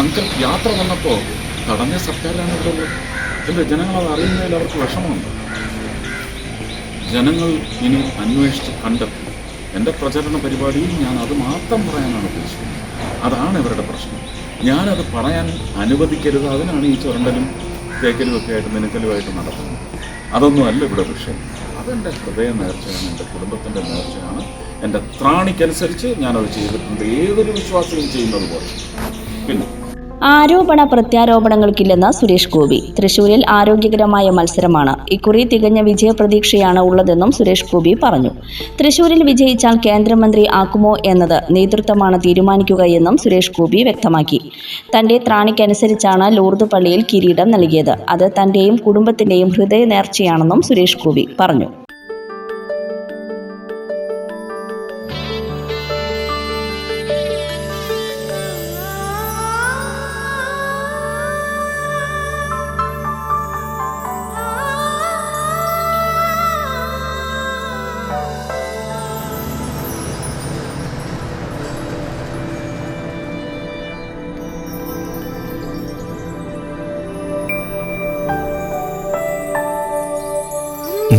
ഒരിക്കൽ യാത്ര വന്നപ്പോൾ തടഞ്ഞ സർക്കാരാണ് ഇവിടെ ഉള്ളത്. ജനങ്ങൾ അത് അറിയുന്നതിൽ അവർക്ക് വിഷമമുണ്ട്. ജനങ്ങൾ ഇനി അന്വേഷിച്ച് കണ്ടെത്തും. എന്റെ പ്രചരണ പരിപാടിയിൽ ഞാൻ അത് മാത്രം പറയാനാണ് ഉദ്ദേശിക്കുന്നത്. അതാണ് ഇവരുടെ പ്രശ്നം. ഞാനത് പറയാൻ അനുവദിക്കരുത്. അതിനാണ് ഈ ചുരണ്ടലും തേക്കലും ഒക്കെ ആയിട്ട് മിനുക്കലുമായിട്ട് നടത്തുന്നത്. അതൊന്നും അല്ല ഇവിടെ വിഷയം. അതെന്റെ ഹൃദയ നേർച്ചയാണ് എന്റെ കുടുംബത്തിന്റെ നേർച്ചയാണ്. എന്റെ ത്രാണിക്കനുസരിച്ച് ഞാനത് ചെയ്തിട്ടുണ്ട്. ഏതൊരു വിശ്വാസിയും ചെയ്യുന്നത് പോലെ. പിന്നെ ആരോപണ പ്രത്യാരോപണങ്ങൾക്കില്ലെന്ന് സുരേഷ് ഗോപി. തൃശൂരിൽ ആരോഗ്യകരമായ മത്സരമാണ്. ഇക്കുറി തികഞ്ഞ വിജയപ്രതീക്ഷയാണ് ഉള്ളതെന്നും സുരേഷ് ഗോപി പറഞ്ഞു. തൃശൂരിൽ വിജയിച്ചാൽ കേന്ദ്രമന്ത്രി ആക്കുമോ എന്നത് നേതൃത്വമാണ് തീരുമാനിക്കുകയെന്നും സുരേഷ് ഗോപി വ്യക്തമാക്കി. തന്റെ ത്രാണിക്കനുസരിച്ചാണ് ലൂർദ് പള്ളിയിൽ കിരീടം നൽകിയത്. അത് തന്റെയും കുടുംബത്തിന്റെയും ഹൃദയ നേർച്ചയാണെന്നും സുരേഷ് ഗോപി പറഞ്ഞു.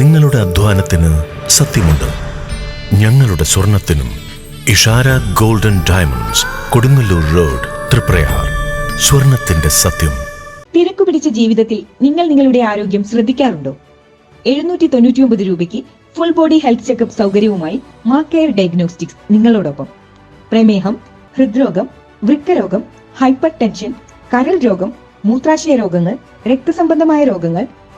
നിങ്ങളുടെ അധ്വാനത്തിന് സത്യമുണ്ട്. ഞങ്ങളുടെ സ്വർണത്തിനും Ishara golden diamonds Kodungallur road Triprayar. സ്വർണത്തിന്റെ സത്യം. തിരക്കു പിടിച്ച ജീവിതത്തിൽ നിങ്ങൾ നിങ്ങളുടെ ആരോഗ്യം ശ്രദ്ധിക്കാറുണ്ടോ? എഴുന്നൂറ്റി തൊണ്ണൂറ്റിയൊമ്പത് രൂപയ്ക്ക് ഫുൾ ബോഡി ഹെൽത്ത് ചെക്കപ്പ് സൗകര്യവുമായി മാ കെയർ ഡയഗ്നോസ്റ്റിക്സ് നിങ്ങളോടൊപ്പം. പ്രമേഹം ഹൃദ്രോഗം വൃക്കരോഗം ഹൈപ്പർ ടെൻഷൻ കരൾ രോഗം മൂത്രാശയ രോഗങ്ങൾ രക്തസംബന്ധമായ രോഗങ്ങൾ